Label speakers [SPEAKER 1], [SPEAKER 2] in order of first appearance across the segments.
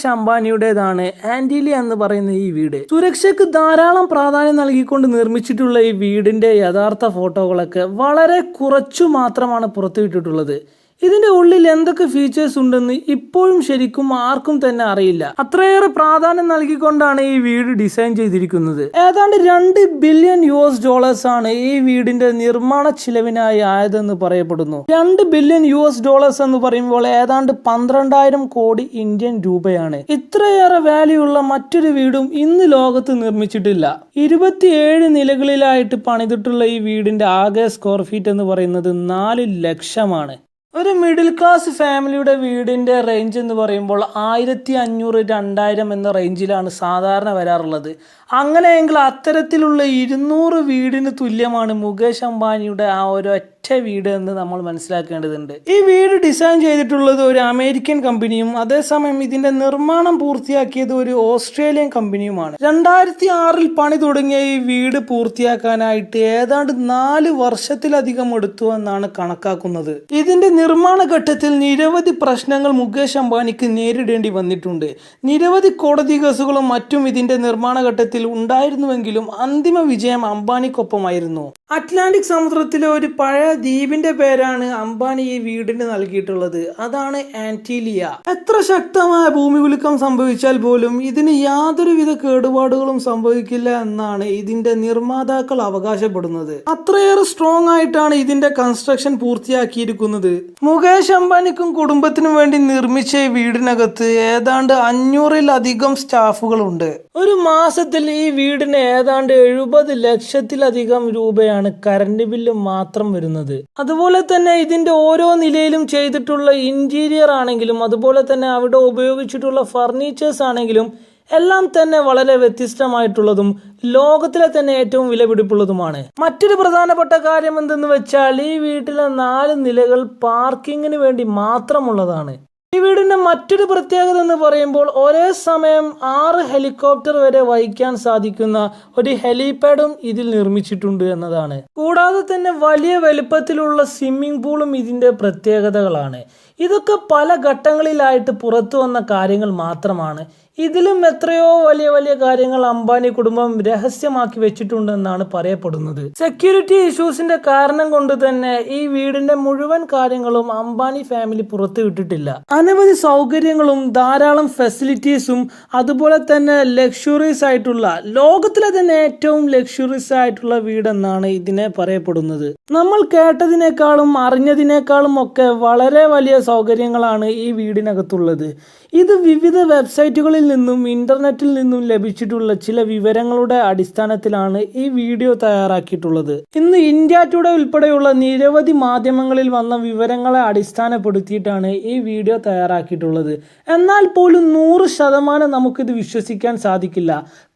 [SPEAKER 1] മുകേഷ് അംബാനിയുടേതാണ് ആന്റിലി എന്ന് പറയുന്ന ഈ വീട്. സുരക്ഷയ്ക്ക് ധാരാളം പ്രാധാന്യം നൽകിക്കൊണ്ട് നിർമ്മിച്ചിട്ടുള്ള ഈ വീടിന്റെ യഥാർത്ഥ ഫോട്ടോകളൊക്കെ വളരെ കുറച്ചു മാത്രമാണ് പുറത്തുവിട്ടിട്ടുള്ളത്. ഇതിന്റെ ഉള്ളിൽ എന്തൊക്കെ ഫീച്ചേഴ്സ് ഉണ്ടെന്ന് ഇപ്പോഴും ശരിക്കും ആർക്കും തന്നെ അറിയില്ല. അത്രയേറെ പ്രാധാന്യം നൽകിക്കൊണ്ടാണ് ഈ വീട് ഡിസൈൻ ചെയ്തിരിക്കുന്നത്. ഏതാണ്ട് രണ്ട് ബില്യൺ യു എസ് ഡോളേഴ്സ് ആണ് ഈ വീടിന്റെ നിർമ്മാണ ചിലവിനായി ആയതെന്ന് പറയപ്പെടുന്നു. രണ്ട് ബില്യൺ യു എസ് ഡോളേഴ്സ് എന്ന് പറയുമ്പോൾ ഏതാണ്ട് പന്ത്രണ്ടായിരം കോടി ഇന്ത്യൻ രൂപയാണ്. ഇത്രയേറെ വാല്യൂ ഉള്ള മറ്റൊരു വീടും ഇന്ന് ലോകത്ത് നിർമ്മിച്ചിട്ടില്ല. ഇരുപത്തിയേഴ് നിലകളിലായിട്ട് പണിതിട്ടുള്ള ഈ വീടിന്റെ ആകെ സ്ക്വയർ ഫീറ്റ് എന്ന് പറയുന്നത് നാല് ലക്ഷമാണ്. ഒരു മിഡിൽ ക്ലാസ് ഫാമിലിയുടെ വീടിന്റെ റേഞ്ച് എന്ന് പറയുമ്പോൾ ആയിരത്തി അഞ്ഞൂറ് രണ്ടായിരം എന്ന റേഞ്ചിലാണ് സാധാരണ വരാറുള്ളത്. അങ്ങനെയെങ്കിൽ അത്തരത്തിലുള്ള ഇരുന്നൂറ് വീടിന് തുല്യമാണ് മുകേഷ് അംബാനിയുടെ ആ ഒരൊറ്റ വീട് എന്ന് നമ്മൾ മനസ്സിലാക്കേണ്ടതുണ്ട്. ഈ വീട് ഡിസൈൻ ചെയ്തിട്ടുള്ളത് ഒരു അമേരിക്കൻ കമ്പനിയും അതേസമയം ഇതിന്റെ നിർമ്മാണം പൂർത്തിയാക്കിയത് ഒരു ഓസ്ട്രേലിയൻ കമ്പനിയുമാണ് രണ്ടായിരത്തി ആറിൽ പണി തുടങ്ങിയ ഈ വീട് പൂർത്തിയാക്കാനായിട്ട് ഏതാണ്ട് നാല് വർഷത്തിലധികം എടുത്തു എന്നാണ് കണക്കാക്കുന്നത്. ഇതിന്റെ നിർമ്മാണ ഘട്ടത്തിൽ നിരവധി പ്രശ്നങ്ങൾ മുകേഷ് അംബാനിക്ക് നേരിടേണ്ടി വന്നിട്ടുണ്ട്. നിരവധി കോടതി കേസുകളും മറ്റും ഇതിന്റെ നിർമ്മാണ ഘട്ടത്തിൽ ഉണ്ടായിരുന്നുവെങ്കിലും അന്തിമ വിജയം അംബാനിക്കൊപ്പമായിരുന്നു. അറ്റ്ലാന്റിക് സമുദ്രത്തിലെ ഒരു പഴയ ദ്വീപിന്റെ പേരാണ് അംബാനി ഈ വീടിന് നൽകിയിട്ടുള്ളത്. അതാണ് ആന്റിലിയ. എത്ര ശക്തമായ ഭൂമികുലുക്കം സംഭവിച്ചാൽ പോലും ഇതിന് യാതൊരുവിധ കേടുപാടുകളും സംഭവിക്കില്ല എന്നാണ് ഇതിന്റെ നിർമ്മാതാക്കൾ അവകാശപ്പെടുന്നത്. അത്രയേറെ സ്ട്രോങ് ആയിട്ടാണ് ഇതിന്റെ കൺസ്ട്രക്ഷൻ പൂർത്തിയാക്കിയിരിക്കുന്നത്. മുകേഷ് അംബാനിക്കും കുടുംബത്തിനും വേണ്ടി നിർമ്മിച്ച ഈ വീടിനകത്ത് ഏതാണ്ട് അഞ്ഞൂറിലധികം സ്റ്റാഫുകളുണ്ട്. ഒരു മാസത്തിൽ ഈ വീടിന് ഏതാണ്ട് എഴുപത് ലക്ഷത്തിലധികം രൂപയാണ് കറണ്ട് ബില്ല് മാത്രം വരുന്നത്. അതുപോലെ തന്നെ ഇതിന്റെ ഓരോ നിലയിലും ചെയ്തിട്ടുള്ള ഇന്റീരിയർ ആണെങ്കിലും അതുപോലെ തന്നെ അവിടെ ഉപയോഗിച്ചിട്ടുള്ള ഫർണിച്ചേഴ്സ് ആണെങ്കിലും എല്ലാം തന്നെ വളരെ വ്യത്യസ്തമായിട്ടുള്ളതും ലോകത്തിലെ തന്നെ ഏറ്റവും വിലപിടിപ്പുള്ളതുമാണ്. മറ്റൊരു പ്രധാനപ്പെട്ട കാര്യം എന്തെന്ന് വെച്ചാൽ ഈ വീട്ടിലെ നാല് നിലകൾ പാർക്കിങ്ങിന് വേണ്ടി മാത്രമുള്ളതാണ്. ഈ വീടിന്റെ മറ്റൊരു പ്രത്യേകത എന്ന് പറയുമ്പോൾ ഒരേ സമയം ആറ് ഹെലികോപ്റ്റർ വരെ വഹിക്കാൻ സാധിക്കുന്ന ഒരു ഹെലിപാഡും ഇതിൽ നിർമ്മിച്ചിട്ടുണ്ട് എന്നതാണ്. കൂടാതെ തന്നെ വലിയ വലുപ്പത്തിലുള്ള സ്വിമ്മിംഗ് പൂളും ഇതിന്റെ പ്രത്യേകതകളാണ്. ഇതൊക്കെ പല ഘട്ടങ്ങളിലായിട്ട് പുറത്തു വന്ന കാര്യങ്ങൾ മാത്രമാണ്. ഇതിലും എത്രയോ വലിയ വലിയ കാര്യങ്ങൾ അംബാനി കുടുംബം രഹസ്യമാക്കി വെച്ചിട്ടുണ്ടെന്നാണ് പറയപ്പെടുന്നത്. സെക്യൂരിറ്റി ഇഷ്യൂസിന്റെ കാരണം കൊണ്ട് തന്നെ ഈ വീടിന്റെ മുഴുവൻ കാര്യങ്ങളും അംബാനി ഫാമിലി പുറത്തുവിട്ടിട്ടില്ല അനവധി സൗകര്യങ്ങളും ധാരാളം ഫെസിലിറ്റീസും അതുപോലെ തന്നെ ലക്ഷറീസ് ആയിട്ടുള്ള ലോകത്തിലെ തന്നെ ഏറ്റവും ലക്ഷറീസ് ആയിട്ടുള്ള വീടെന്നാണ് ഇതിനെ പറയപ്പെടുന്നത്. നമ്മൾ കേട്ടതിനേക്കാളും അറിഞ്ഞതിനേക്കാളും ഒക്കെ വളരെ വലിയ സൗകര്യങ്ങളാണ് ഈ വീടിനകത്തുള്ളത്. ഇത് വിവിധ വെബ്സൈറ്റുകളിൽ നിന്നും ഇന്റർനെറ്റിൽ നിന്നും ലഭിച്ചിട്ടുള്ള ചില വിവരങ്ങളുടെ അടിസ്ഥാനത്തിലാണ് ഈ വീഡിയോ തയ്യാറാക്കിയിട്ടുള്ളത്. ഇന്ന് ഇന്ത്യ ടുഡേ ഉൾപ്പെടെയുള്ള നിരവധി മാധ്യമങ്ങളിൽ വന്ന വിവരങ്ങളെ അടിസ്ഥാനപ്പെടുത്തിയിട്ടാണ് ഈ വീഡിയോ തയ്യാറാക്കിയിട്ടുള്ളത്. എന്നാൽ പോലും നൂറ് ശതമാനം നമുക്കിത് വിശ്വസിക്കാൻ സാധിക്കില്ല.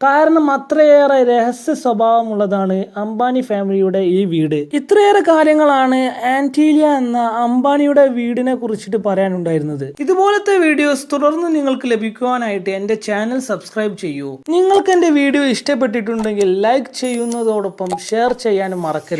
[SPEAKER 1] കാരണം അത്രയേറെ രഹസ്യ സ്വഭാവമുള്ളതാണ് അംബാനി ഫാമിലിയുടെ ഈ വീട്. ഇത്രയേറെ കാര്യങ്ങളാണ് ആന്റീലിയ എന്ന അംബാനിയുടെ വീടിനെ കുറിച്ചിട്ട് പറയാനുണ്ടായിരുന്നത്. ഇതുപോലത്തെ വീഡിയോസ് തുടർന്ന് നിങ്ങൾക്ക് ലഭിക്കുവാനായിട്ട് എന്റെ ചാനൽ സബ്സ്ക്രൈബ് ചെയ്യൂ. നിങ്ങൾക്ക് എന്റെ വീഡിയോ ഇഷ്ടപ്പെട്ടിട്ടുണ്ടെങ്കിൽ ലൈക്ക് ചെയ്യുന്നതോടൊപ്പം ഷെയർ ചെയ്യാനും മറക്കരുത്.